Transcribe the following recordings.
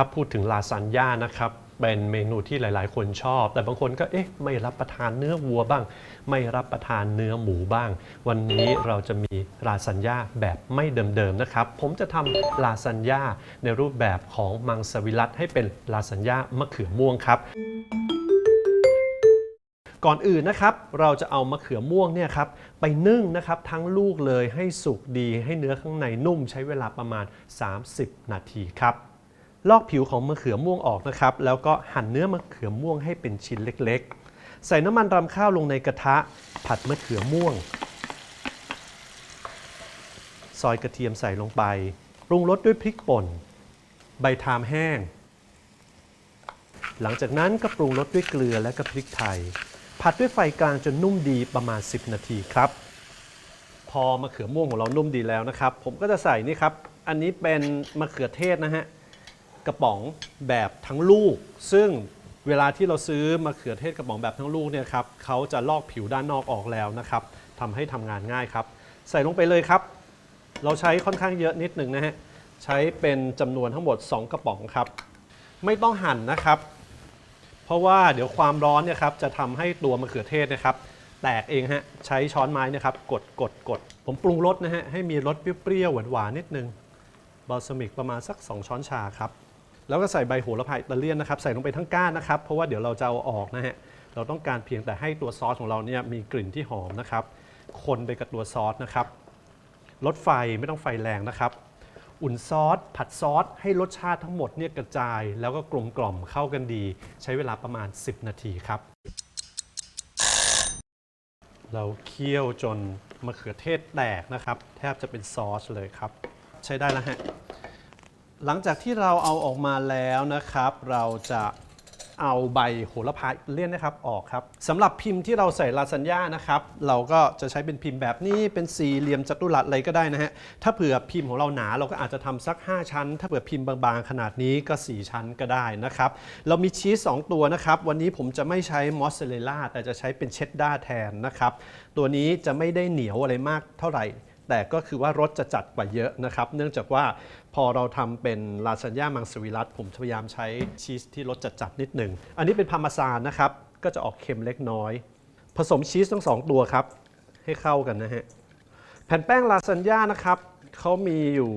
ถ้าพูดถึงลาซานญ่านะครับเป็นเมนูที่หลาย ๆ คนชอบ แต่บางคนก็เอ๊ะไม่รับประทานเนื้อวัวบ้าง ไม่รับประทานเนื้อหมูบ้าง วันนี้เราจะมีลาซานญ่าแบบไม่เดิม ๆ นะครับ ผมจะทำลาซานญ่าในรูปแบบของมังสวิรัตให้เป็นลาซานญ่ามะเขือม่วงครับก่อนอื่นนะครับเราจะเอามะเขือม่วงเนี่ยครับไปนึ่งนะครับทั้งลูกเลยให้สุกดีให้เนื้อข้างในนุ่มใช้เวลาประมาณ 30 นาทีครับ ลอกผิวของมะเขือม่วงออกนะครับ แล้วก็หั่นเนื้อมะเขือม่วงให้เป็นชิ้นเล็กๆ ใส่น้ำมันรำข้าวลงในกระทะ ผัดมะเขือม่วง ซอยกระเทียมใส่ลงไป ปรุงรสด้วยพริกป่น ใบทามแห้ง หลังจากนั้นก็ปรุงรสด้วยเกลือและก็พริกไทย ผัดด้วยไฟกลางจนนุ่มดีประมาณ 10 นาทีครับ พอมะเขือม่วงของเรานุ่มดีแล้วนะครับ ผมก็จะใส่นี่ครับ อันนี้เป็นมะเขือเทศนะฮะ กระป๋องแบบทั้งลูก ซึ่งเวลาที่เราซื้อมะเขือเทศกระป๋องแบบทั้งลูกเนี่ยครับเขาจะลอกผิวด้านนอกออกแล้วนะครับทำให้ทำงานง่ายครับ ใส่ลงไปเลยครับ เราใช้ค่อนข้างเยอะนิดหนึ่งนะฮะใช้เป็นจำนวนทั้งหมด 2 กระป๋องครับ ไม่ต้องหั่นนะครับ เพราะว่าเดี๋ยวความร้อนเนี่ยครับจะทำให้ตัวมะเขือเทศนะครับ แตกเองฮะใช้ช้อนไม้นะครับ กดกดกดผมปรุงรสนะฮะให้มีรสเปรี้ยวๆหวานๆนิดนึงบาลซามิกประมาณสัก 2 ช้อนชาครับ แล้วก็ใส่ใบโหระพาอิตาเลียนนะครับ ใส่ลงไปทั้งก้านนะครับ เพราะว่าเดี๋ยวเราจะเอาออกนะฮะ เราต้องการเพียงแต่ให้ตัวซอสของเราเนี่ยมีกลิ่นที่หอมนะครับ คนไปกับตัวซอสนะครับ ลดไฟไม่ต้องไฟแรงนะครับ อุ่นซอส ผัดซอส ให้รสชาติทั้งหมดเนี่ยกระจาย แล้วก็กลมกล่อมเข้ากันดี ใช้เวลาประมาณ 10 นาทีครับ เราเคี่ยวจนมะเขือเทศแตกนะครับ แทบจะเป็นซอสเลยครับ ใช้ได้แล้วฮะ หลังจากที่เราเอาออกมาแล้วนะครับ เราจะเอาใบโหระพาอิตาเลียนนะครับออกครับสำหรับพิมพ์ที่เราใส่ลาซานญ่านะครับเราก็จะใช้เป็นพิมพ์แบบนี้เป็นสี่เหลี่ยมจัตุรัสอะไรก็ได้นะฮะถ้าเผื่อพิมพ์ของเราหนาเราก็อาจจะทำสัก 5 ชั้น ถ้าเผื่อพิมพ์บางๆ ขนาดนี้ก็ 4 ชั้นก็ได้นะครับเรามีชีส2ตัวนะครับวันนี้ผมจะไม่ใช้มอสซาเรลล่าแต่จะใช้เป็นเชดดาร์แทนนะครับตัวนี้จะไม่ได้เหนียวอะไรมากเท่าไหร่ แต่ก็คือว่ารสจะจัดกว่าเยอะนะครับ เนื่องจากว่าพอเราทำเป็นลาซานญ่ามังสวิรัตผมพยายามใช้ชีสที่รสจัดๆนิดหนึ่ง อันนี้เป็นพาร์มาซานนะครับ ก็จะออกเค็มเล็กน้อย ผสมชีสทั้งสองตัวครับ ให้เข้ากันนะฮะ แผ่นแป้งลาซานญ่านะครับเขามีอยู่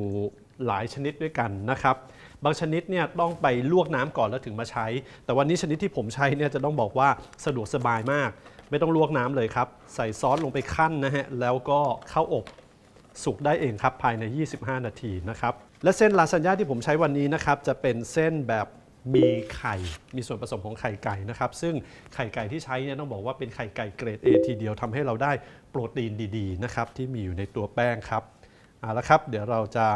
หลายชนิดด้วยกันนะครับ บางชนิดเนี่ยต้องไปลวกน้ำก่อนแล้วถึงมาใช้ แต่วันนี้ชนิดที่ผมใช้เนี่ยจะต้องบอกว่าสะดวกสบายมาก ไม่ต้องลวกน้ำเลยครับ ใส่ซอสลงไปขั้นนะฮะ แล้วก็เข้าอบ สุกได้เองครับภายใน 25 นาทีนะครับและเส้นลาซานญ่าที่ผมใช้วันนี้นะครับจะเป็นเส้นแบบมีไข่ มีส่วนผสมของไข่ไก่นะครับ ซึ่งไข่ไก่ที่ใช้เนี่ยต้องบอกว่าเป็นไข่ไก่เกรด A ทีเดียวทำให้เราได้โปรตีนดีๆนะครับที่มีอยู่ในตัวแป้งครับเอาละครับ เดี๋ยวเราจะ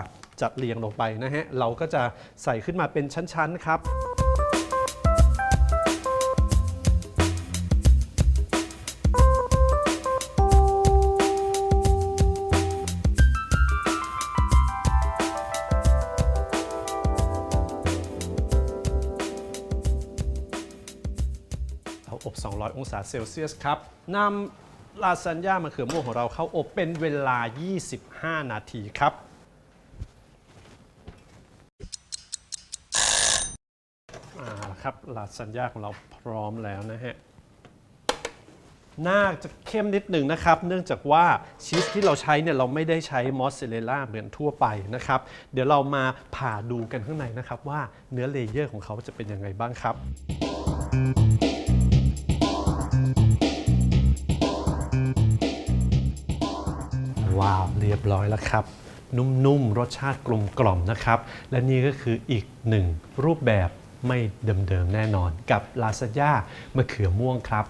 จัดเรียงลงไปนะฮะ เราก็จะใส่ขึ้นมาเป็นชั้นๆครับ เราอบ 200 องศาเซลเซียสครับนำลาซานญ่ามะเขือม่วงของเราเข้าอบเป็นเวลา 25 นาทีครับอ่าครับลาซานญ่าของเราพร้อมแล้วนะฮะน่าจะเข้มนิดหนึ่งนะครับ เนื่องจากว่าชีสที่เราใช้เนี่ยเราไม่ได้ใช้มอสซาเรลล่าเหมือนทั่วไปนะครับ เดี๋ยวเรามาผ่าดูกันข้างในนะครับ ว่าเนื้อเลเยอร์ของเขาจะเป็นยังไงบ้างครับ ว้าว เรียบร้อยแล้วครับ นุ่มๆ รสชาติกลมกล่อมนะครับ และนี่ก็คืออีกหนึ่งรูปแบบไม่เดิมๆ แน่นอนกับลาซาญ่ามะเขือม่วงครับ